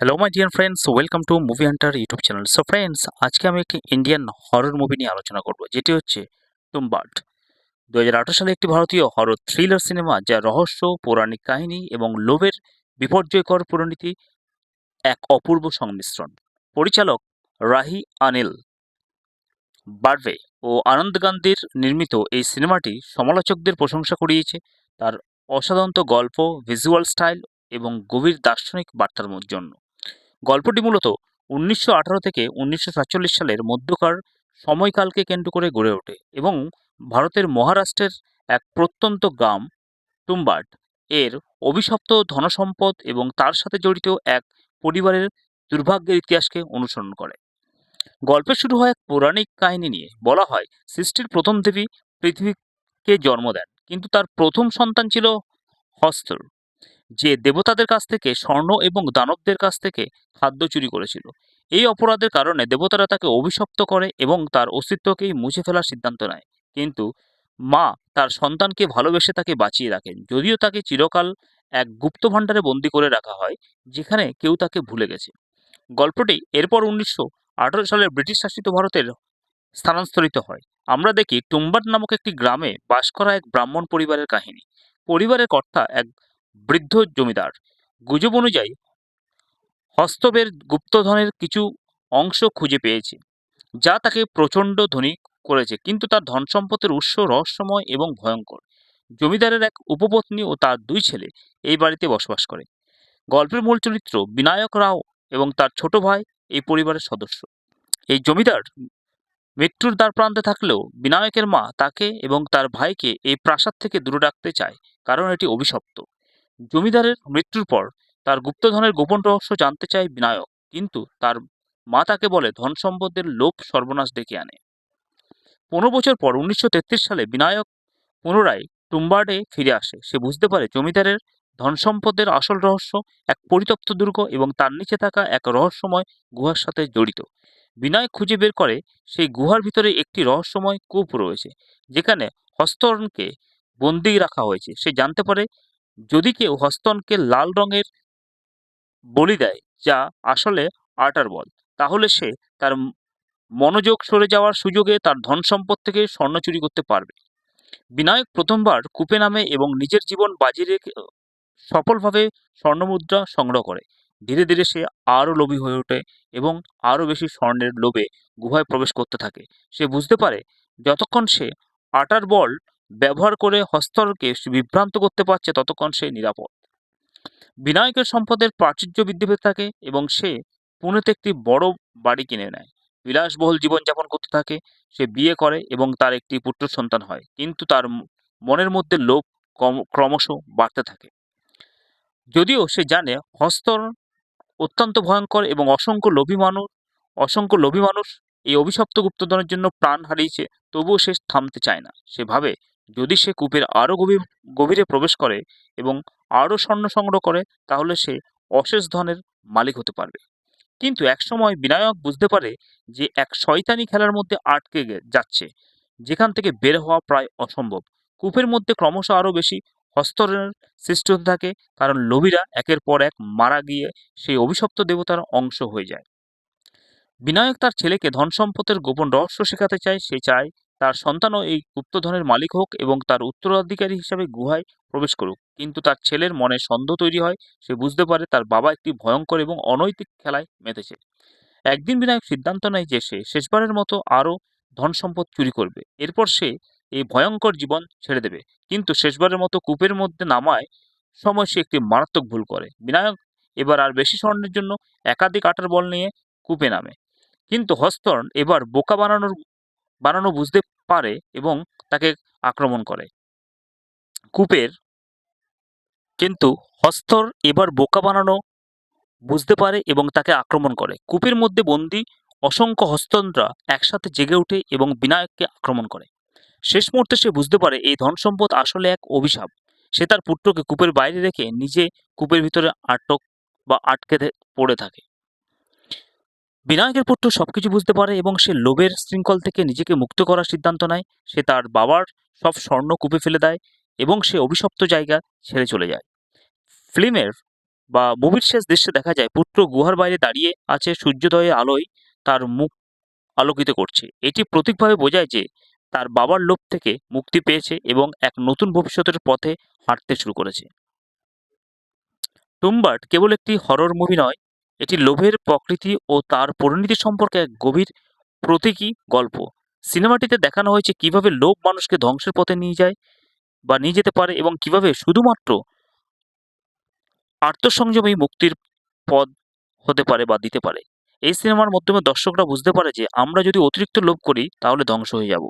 Hello my dear friends welcome to movie hunter YouTube channel so friends আজকে আমি একটি Indian horror movie নিয়ে আলোচনা করব, যেটি হচ্ছে টুম্বার্ট দু সালে একটি ভারতীয় হরর থ্রিলার সিনেমা যা রহস্য, পৌরাণিক কাহিনী এবং লোভের বিপর্যয়কর পরিণতি এক অপূর্ব সংমিশ্রণ। পরিচালক রাহি আনিল বার্ভে ও আনন্দ গান্ধীর নির্মিত এই সিনেমাটি সমালোচকদের প্রশংসা কুড়িয়েছে। তার অসাধারণ গল্প ভিজুয়াল স্টাইল এবং গভীর দার্শনিক বার্তার জন্য। গল্পটি মূলত উনিশশো আঠারো থেকে উনিশশো সাতচল্লিশ সালের মধ্যকার সময়কালকে কেন্দ্র করে গড়ে ওঠে এবং ভারতের মহারাষ্ট্রের এক প্রত্যন্ত গ্রাম টুম্বার্ট এর অভিশপ্ত ধনসম্পদ এবং তার সাথে জড়িত এক পরিবারের দুর্ভাগ্যের ইতিহাসকে অনুসরণ করে। গল্পের শুরু হয় এক পৌরাণিক কাহিনী নিয়ে। বলা হয়, সৃষ্টির প্রথম দেবী পৃথিবীকে জন্ম দেন, কিন্তু তার প্রথম সন্তান ছিল হস্তর। যে দেবতাদের কাছ থেকে, স্বর্ণ এবং দানবদের কাছ থেকে খাদ্য চুরি করেছিল। এই অপরাধের কারণে দেবতারা তাকে অভিশপ্ত করে এবং তার অস্তিত্বকেই মুছে ফেলার সিদ্ধান্ত নেয়। কিন্তু মা তার সন্তানকে ভালোবেসে তাকে বাঁচিয়ে রাখেন। যদিও তাকে চিরকাল এক গুপ্ত ভাণ্ডারে বন্দি করে রাখা হয়, যেখানে কেউ তাকে ভুলে গেছে। গল্পটি এরপর উনিশশো আঠারো সালের ব্রিটিশ শাসিত ভারতের স্থানান্তরিত হয়। আমরা দেখি টুম্বাট নামক একটি গ্রামে বাস করা এক ব্রাহ্মণ পরিবারের কাহিনী। পরিবারের কর্তা এক বৃদ্ধ জমিদার। গুজব অনুযায়ী হস্তবের গুপ্তধনের কিছু অংশ খুঁজে পেয়েছে, যা তাকে প্রচণ্ড ধনী করেছে। কিন্তু তার ধন সম্পদের উৎস রহস্যময় এবং ভয়ঙ্কর। জমিদারের এক উপপত্নী ও তার দুই ছেলে এই বাড়িতে বসবাস করে। গল্পের মূল চরিত্র বিনায়ক রাও এবং তার ছোট ভাই এই পরিবারের সদস্য। এই জমিদার মৃত্যুর দ্বার প্রান্তে থাকলেও বিনায়কের মা তাকে এবং তার ভাইকে এই প্রাসাদ থেকে দূরে রাখতে চায়, কারণ এটি অভিশপ্ত। জমিদারের মৃত্যুর পর তার গুপ্তধনের গোপন রহস্য জানতে চায় বিনায়ক, কিন্তু তার মা তাকে বলে ধন সম্পদের লোভ সর্বনাশ ডেকে আনে। পনেরো বছর পর উনিশশো তেত্রিশ সালে বিনায়ক পুনরায় টুম্বার্ডে ফিরে আসে। সে বুঝতে পারে জমিদারের ধন সম্পদের আসল রহস্য এক পরিতপ্ত দুর্গ এবং তার নিচে থাকা এক রহস্যময় গুহার সাথে জড়িত। বিনায়ক খুঁজে বের করে সেই গুহার ভিতরে একটি রহস্যময় কূপ রয়েছে, যেখানে হস্তরণকে বন্দি রাখা হয়েছে। সে জানতে পারে যদি কেউ হস্তনকে লাল রঙের বলি দেয়, যা আসলে আটার বল, তাহলে সে তার মনোযোগ সরে যাওয়ার সুযোগে তার ধন সম্পদ থেকে স্বর্ণ চুরি করতে পারবে। বিনায়ক প্রথমবার কূপে নামে এবং নিজের জীবন বাজি রেখে সফলভাবে স্বর্ণমুদ্রা সংগ্রহ করে। ধীরে ধীরে সে আরও লোভী হয়ে ওঠে এবং আরও বেশি স্বর্ণের লোভে গুহায় প্রবেশ করতে থাকে। সে বুঝতে পারে, যতক্ষণ সে আটার বল ব্যবহার করে হস্তরকে বিভ্রান্ত করতে পারছে ততক্ষণ সে নিরাপদ। বিনায়কের সম্পদের প্রাচুর্য বৃদ্ধি পেতে থাকে এবং সে পুনেতে একটি বড় বাড়ি কিনে নেয়। বিলাসবহুল জীবনযাপন করতে থাকে, সে বিয়ে করে এবং তার একটি পুত্র সন্তান হয়, কিন্তু তার মনের মধ্যে লোভ ক্রমশ বাড়তে থাকে। যদিও সে জানে হস্তর অত্যন্ত ভয়ঙ্কর এবং অসংখ্য লোভী মানুষ অসংখ্য লোভী মানুষ এই অভিশপ্ত গুপ্তধনের জন্য প্রাণ হারিয়েছে, তবুও সে থামতে চায় না। সে ভাবে যদি সে কূপের আরও গভীর, গভীরে প্রবেশ করে এবং আরও স্বর্ণ সংগ্রহ করে, তাহলে সে অশেষ ধনের মালিক হতে পারবে। কিন্তু একসময় বিনায়ক বুঝতে পারে যে এক শয়তানি খেলার মধ্যে আটকে যাচ্ছে। যেখান থেকে বের হওয়া প্রায় অসম্ভব। কূপের মধ্যে ক্রমশ আরও বেশি হস্তরের সৃষ্টি হতে থাকে, কারণ লোভীরা একের পর এক মারা গিয়ে সেই অভিশপ্ত দেবতার অংশ হয়ে যায়। বিনায়ক তার ছেলেকে ধন সম্পদের গোপন রহস্য শেখাতে চায়, সে চায় তার সন্তানও এই গুপ্তধনের মালিক হোক এবং তার উত্তরাধিকারী হিসাবে গুহায় প্রবেশ করুক। কিন্তু তার ছেলের মনে সন্দেহ তৈরি হয়, সে বুঝতে পারে তার বাবা একটি ভয়ঙ্কর এবং অনৈতিক খেলায় মেতেছে। একদিন বিনায়ক সিদ্ধান্ত নেয় যে সে শেষবারের মতো আরও ধন সম্পদ চুরি করবে। এরপর সে এই ভয়ঙ্কর জীবন ছেড়ে দেবে। কিন্তু শেষবারের মতো কূপের মধ্যে নামায় সময় সে একটি মারাত্মক ভুল করে। বিনায়ক এবার আর বেশি স্বর্ণের জন্য একাধিক আটার বল নিয়ে কূপে নামে। কিন্তু হস্তর্ণ এবার বোকা বানানোর বানানো বুঝতে পারে এবং তাকে আক্রমণ করে। কূপের কিন্তু হস্তর এবার বোকা বানানো বুঝতে পারে এবং তাকে আক্রমণ করে। কূপের মধ্যে বন্দি অসংখ্য হস্তনরা একসাথে জেগে ওঠে এবং বিনায়ককে আক্রমণ করে। শেষ মুহূর্তে সে বুঝতে পারে এই ধন সম্পদ আসলে এক অভিশাপ। সে তার পুত্রকে কূপের বাইরে রেখে নিজে কূপের ভিতরে আটক বা আটকে পড়ে থাকে। বিনায়কের পুত্র সবকিছু বুঝতে পারে এবং সে লোভের শৃঙ্খল থেকে নিজেকে মুক্ত করার সিদ্ধান্ত নেয়। সে তার বাবার সব স্বর্ণ কূপে ফেলে দেয় এবং সে অভিশপ্ত জায়গা ছেড়ে চলে যায়। ফিল্মের বা মুভির শেষ দৃশ্যে দেখা যায়, পুত্র গুহার বাইরে দাঁড়িয়ে আছে সূর্যোদয়ের আলোয় তার মুখ আলোকিত করছে। এটি প্রতীকভাবে বোঝায় যে তার বাবার লোভ থেকে মুক্তি পেয়েছে এবং এক নতুন ভবিষ্যতের পথে হাঁটতে শুরু করেছে। টুম্বার্ট কেবল একটি হরর মুভি নয় এটি লোভের প্রকৃতি ও তার পরিণতি সম্পর্কে এক গভীর প্রতীকী গল্প। সিনেমাটিতে দেখানো হয়েছে কীভাবে লোভ মানুষকে ধ্বংসের পথে নিয়ে যায় বা নিয়ে যেতে পারে এবং কীভাবে শুধুমাত্র আত্মসংযমই মুক্তির পদ হতে পারে বা দিতে পারে। এই সিনেমার মাধ্যমে দর্শকরা বুঝতে পারে যে, আমরা যদি অতিরিক্ত লোভ করি, তাহলে ধ্বংস হয়ে যাব।